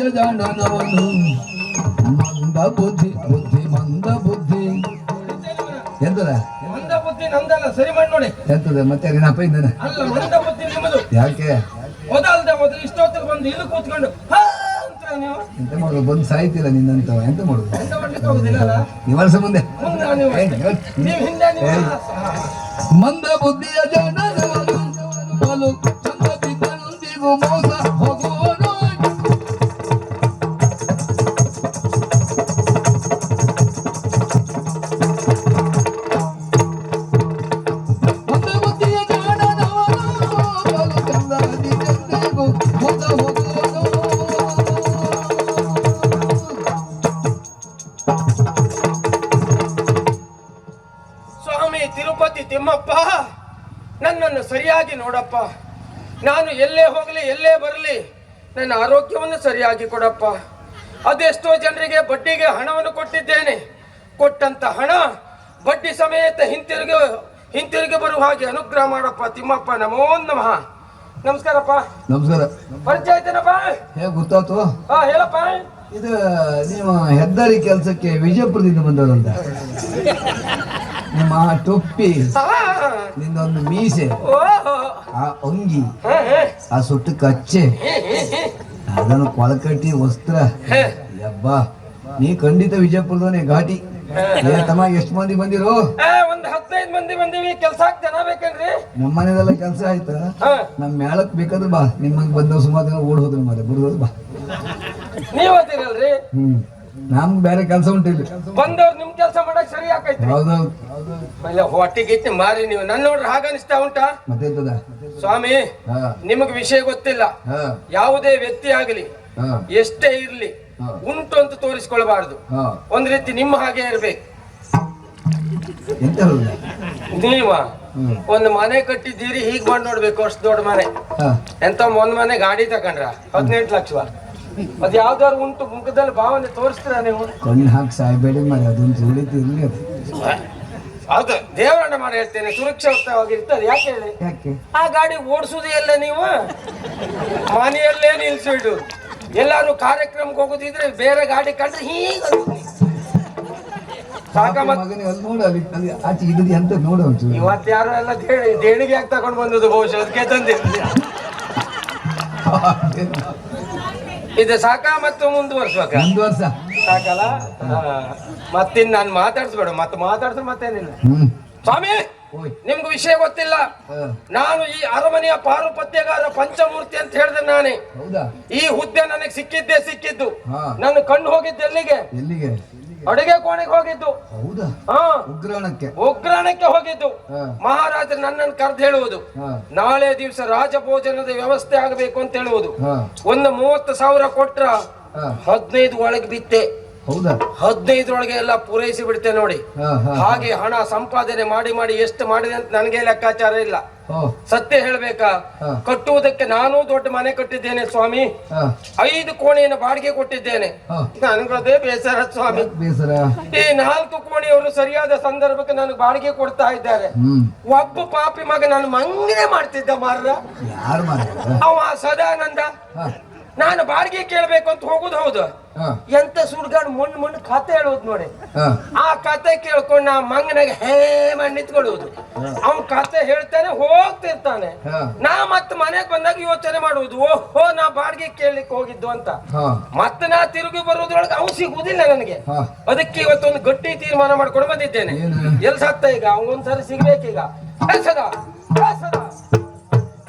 ಬುದ್ಧಿಯ ಜಾಣನವನು ಮಂದ ಬುದ್ಧಿ ಬುದ್ಧಿ ಮಂದ ಬುದ್ಧಿ. ಎಂತದ? ಮಂದ ಬುದ್ಧಿ ನಮ್ದಲ್ಲ ಸರಿ ಮಾಡಿ ನೋಡಿ. ಎಂತದ? ಮತ್ತೆ ಏನಪ್ಪ ಇದ್ದಾನೆ. ಅಲ್ಲ ಮಂದ ಬುದ್ಧಿ ನಿಮ್ಮದು. ಯಾಕೆ? ಇಷ್ಟೊತ್ತಿಗೆ ಬಂದು ಇಲ್ಲಿ ಕೂತ್ಕೊಂಡು ಎಂತ ಮಾಡುದು? ಬಂದು ಸಾಯ್ತಿಲ್ಲ ನಿನ್ನಂತ ಎಂತ ಮಾಡುದು? ವರ್ಷ ಮುಂದೆ. ಮುಂದೆ ಬುದ್ಧಿಯ ಜಾಣನವನು ತಿರುಪತಿ ತಿಮ್ಮಪ್ಪ ನನ್ನನ್ನು ಸರಿಯಾಗಿ ನೋಡಪ್ಪ. ನಾನು ಎಲ್ಲೇ ಹೋಗಲಿ ಎಲ್ಲೇ ಬರಲಿ ನನ್ನ ಆರೋಗ್ಯವನ್ನು ಸರಿಯಾಗಿ ಕೊಡಪ್ಪ. ಅದೆಷ್ಟೋ ಜನರಿಗೆ ಬಡ್ಡಿಗೆ ಹಣವನ್ನು ಕೊಟ್ಟಿದ್ದೇನೆ. ಕೊಟ್ಟಂತ ಹಣ ಬಡ್ಡಿ ಸಮೇತ ಹಿಂತಿರುಗಿ ಹಿಂತಿರುಗಿ ಬರುವ ಹಾಗೆ ಅನುಗ್ರಹ ಮಾಡಪ್ಪ ತಿಮ್ಮಪ್ಪ ನಮೋ ನಮಃ. ನಮಸ್ಕಾರಪ್ಪ. ನಮಸ್ಕಾರ. ಪರಿಚಯ ಆಯ್ತೇನಪ್ಪ ಹೇಗೆ ಗೊತ್ತಾಯ್ತು ಹಾ ಹೇಳಪ್ಪ. ಇದು ನೀವು ಹೆದ್ದಾರಿ ಕೆಲಸಕ್ಕೆ ವಿಜಯಪುರದಿಂದ ಬಂದವರಂತ ನಿಮ್ಮ ಆ ಟೊಪ್ಪಿ ಹಾ. ನಿಂದೊಂದು ಮೀಸೆ. ಆ ಅಂಗಿ. ಆ ಸುಟ್ಟು ಕಚ್ಚೆ ಅದನ್ನು ಕೊಳಕಟ್ಟಿ ವಸ್ತ್ರ ಯಬ್ಬ ನೀ ಖಂಡಿತ ವಿಜಯಪುರದವನೇ ಘಾಟಿ. ತಮ್ಮ ಎಷ್ಟು ಮಂದಿ ಬಂದಿರೋ? ಒಂದ್ ಹದಿನೈದು ಮಂದಿ ಬಂದಿವಿ. ಕೆಲಸ ಜನ ಬೇಕೇನ್ರಿ ನಮ್ಮ ಮನೆದೆಲ್ಲ ಕೆಲಸ ಆಯ್ತಾ? ನಮ್ಮ ಮೇಳಕ್ ಬೇಕಾದ್ರೆ ಬಾ. ನಿಮ್ಮಂಗ್ ಬಂದವ್ ಸುಮಾರು ಜನ ಓಡ್ ಹೋದ್ರು ಮಾರೆ ಬಿಡುದು ಬಾ. ನೀವ್ ಹ್ಮ್. ನಮ್ಗೆ ಬೇರೆ ಕೆಲಸ ಉಂಟು ಇಲ್ಲಿ ಬಂದವ್ರು ನಿಮ್ ಕೆಲಸ ಮಾಡಕ್ ಸರಿ ಹೌದು ಹೌದೌದು. ಹೊಟ್ಟಿಗೆ ಮಾರಿ ನೀವು. ನನ್ನ ನೋಡ್ರಿ ಹಾಗ ಅನಿಸ್ತಾ ಉಂಟಾ? ಮತ್ತೆಂತದ? ಸ್ವಾಮಿ ನಿಮಗ್ ವಿಷಯ ಗೊತ್ತಿಲ್ಲ. ಯಾವುದೇ ವ್ಯಕ್ತಿ ಆಗಲಿ ಎಷ್ಟೇ ಇರ್ಲಿ ಉಂಟು ಅಂತ ತೋರಿಸ್ಕೊಳ್ಬಾರ್ದು. ಒಂದ್ ರೀತಿ ನಿಮ್ಮ ಹಾಗೆ ಇರ್ಬೇಕು. ನೀವ ಒಂದ್ ಮನೆ ಕಟ್ಟಿದ್ದೀರಿ ಹೀಗ್ ಮಾಡಿ ನೋಡ್ಬೇಕು ಅಷ್ಟು ದೊಡ್ಡ ಮನೆ. ಎಂತ ಒಂದ್ ಮನೆ ಗಾಡಿ ತಕೊಂಡ್ರ ಹದಿನೆಂಟು ಲಕ್ಷ. ಅದ್ ಯಾವ್ದಾದ್ರು ಉಂಟು ಮುಖದಲ್ಲಿ ಭಾವನೆ ತೋರಿಸ್ತೀರಾ ನೀವು? ಕಣ್ಣು ಹಾಕಿ ಸಾಯ್ಬೇಡಿ ಮಾಡಿ ಅದೊಂದು ಇರ್ಲಿ ಅದು. ಹೌದು ದೇವರನ್ನ ಮಾಡಿ ಹೇಳ್ತೇನೆ ಸುರಕ್ಷಿತವಾಗಿರ್ತದೆ ಯಾಕೆ ಹೇಳಿ? ಯಾಕೆ? ಆ ಗಾಡಿ ಓಡಿಸೋದು ಎಲ್ಲ ನೀವು? ಮನೆಯಲ್ಲೇ ನಿಲ್ಸಿಡು ಎಲ್ಲಾರು ಕಾರ್ಯಕ್ರಮಕ್ಕೆ ಹೋಗುದಿದ್ರೆ ಬೇರೆ ಗಾಡಿ ಕಂಡ್ರೆ ಹೀಗ ಸಾಕ ಮತ್ ಮಗನೇ ಅಲ್ಲಿ ನೋಡು ಅಲ್ಲಿ ಅಲ್ಲಿ ಆಚೆ ಇದ್ದದ್ದು ಎಂತ ನೋಡು ಒಂಚೂರು ಇವತ್ತು ಯಾರು ಎಲ್ಲ ದೇಣಿ ದೇಣಿಗೆ ಯಾಕೆ ತಗೊಂಡ್ ಬಂದದ್ದು ಬಹುಶಃ ಅದಕ್ಕೆ ತಂದಿರ್ಲಿ ಇದು ಸಾಕ ಮತ್ತು ಮುಂದುವರ್ಸ್ಬೇಕ ಮುಂದುವರ್ಸ. ಸಾಕಲ್ಲ? ಮತ್ತಿನ್ ನಾನು ಮಾತಾಡ್ಸ್ಬೇಡ. ಮತ್ತೆ ಮಾತಾಡ್ಸ್ರೆ ಮತ್ತೇನಿಲ್ಲ. ಸ್ವಾಮಿ ನಿಮ್ಗೆ ವಿಷಯ ಗೊತ್ತಿಲ್ಲ. ನಾನು ಈ ಅರಮನೆಯ ಪಾರುಪತ್ಯಗಾರ ಪಂಚಮೂರ್ತಿ ಅಂತ ಹೇಳಿದೆ ನಾನೇ. ಈ ಹುದ್ದೆ ನನಗೆ ಸಿಕ್ಕಿದ್ದೇ ಸಿಕ್ಕಿದ್ದು. ನನ್ನ ಕಣ್ಣು ಹೋಗಿದ್ದು ಎಲ್ಲಿಗೆ? ಎಲ್ಲಿಗೆ? ಅಡುಗೆ ಕೋಣೆಗೆ ಹೋಗಿದ್ದು. ಹೌದಾ? ಹಾ. ಉಗ್ರಾಣಕ್ಕೆ. ಉಗ್ರಾಣಕ್ಕೆ ಹೋಗಿದ್ದು. ಮಹಾರಾಜ ನನ್ನನ್ನು ಕರೆದು ಹೇಳುವುದು. ನಾಳೆ ದಿವಸ ರಾಜಭೋಜನದ ವ್ಯವಸ್ಥೆ ಆಗಬೇಕು ಅಂತ ಹೇಳುವುದು. ಒಂದು ಮೂವತ್ತು ಸಾವಿರ ಕೊಟ್ರ ಹದಿನೈದು ಒಳಗೆ ಬಿತ್ತೆ. ಹೌದಾ? ಹದಿನೈದರೊಳಗೆ ಎಲ್ಲ ಪೂರೈಸಿ ಬಿಡ್ತೆ ನೋಡಿ. ಹಾಗೆ ಹಣ ಸಂಪಾದನೆ ಮಾಡಿ ಮಾಡಿ ಎಷ್ಟು ಮಾಡಿದೆ ಅಂತ ನನಗೆ ಲೆಕ್ಕಾಚಾರ ಇಲ್ಲ. ಸತ್ಯ ಹೇಳ್ಬೇಕಾ. ಕಟ್ಟುವುದಕ್ಕೆ ನಾನು ದೊಡ್ಡ ಮನೆ ಕಟ್ಟಿದ್ದೇನೆ ಸ್ವಾಮಿ. ಐದು ಕೋಣೆಯನ್ನು ಬಾಡಿಗೆ ಕೊಟ್ಟಿದ್ದೇನೆ. ನನಗದೇ ಬೇಸರ ಸ್ವಾಮಿ. ಈ ನಾಲ್ಕು ಕೋಣೆಯವರು ಸರಿಯಾದ ಸಂದರ್ಭಕ್ಕೆ ನನಗೆ ಬಾಡಿಗೆ ಕೊಡ್ತಾ ಇದ್ದಾರೆ. ಒಬ್ಬ ಪಾಪಿ ಮಗ ನಾನು ಮಂಗನೆ ಮಾಡ್ತಿದ್ದ ಮಾರ್ರ. ಅವ ಸದಾನಂದ. ನಾನು ಬಾಡಿಗೆ ಕೇಳ್ಬೇಕು ಅಂತ ಹೋಗುದು ಹೌದು. ಎಂತ ಸುಡ್ಗಾಡ್ ಮಣ್ಣು ಮಣ್ಣು ಕತೆ ಹೇಳೋದು ನೋಡಿ. ಕತೆ ಕೇಳ್ಕೊಂಡು ನಾ ಮಂಗನಾಗ ಹೇ ಮಾಡಿ ನಿಂತ್ಕೊಳ್ಳುವುದು. ಅವ್ನ್ ಕತೆ ಹೇಳ್ತಾನೆ ಹೋಗ್ತಿರ್ತಾನೆ. ನಾ ಮತ್ತೆ ಮನೆಗೆ ಬಂದಾಗ ಯೋಚನೆ ಮಾಡುವುದು ಓಹೋ ನಾ ಬಾಡಿಗೆ ಕೇಳಲಿಕ್ಕೆ ಹೋಗಿದ್ದು ಅಂತ. ಮತ್ತೆ ನಾ ತಿರುಗಿ ಬರೋದ್ರೊಳಗೆ ಅವ್ನು ಸಿಗುವುದಿಲ್ಲ ನನಗೆ. ಅದಕ್ಕೆ ಇವತ್ತೊಂದು ಗಟ್ಟಿ ತೀರ್ಮಾನ ಮಾಡ್ಕೊಂಡು ಬಂದಿದ್ದೇನೆ. ಎಲ್ಸತ್ತ ಎಲ್ ಸತ್ತ ಈಗ? ಅವನೊಂದ್ಸರಿ ಸಿಗ್ಬೇಕೀಗ? ಸದಾ ಸದಾ.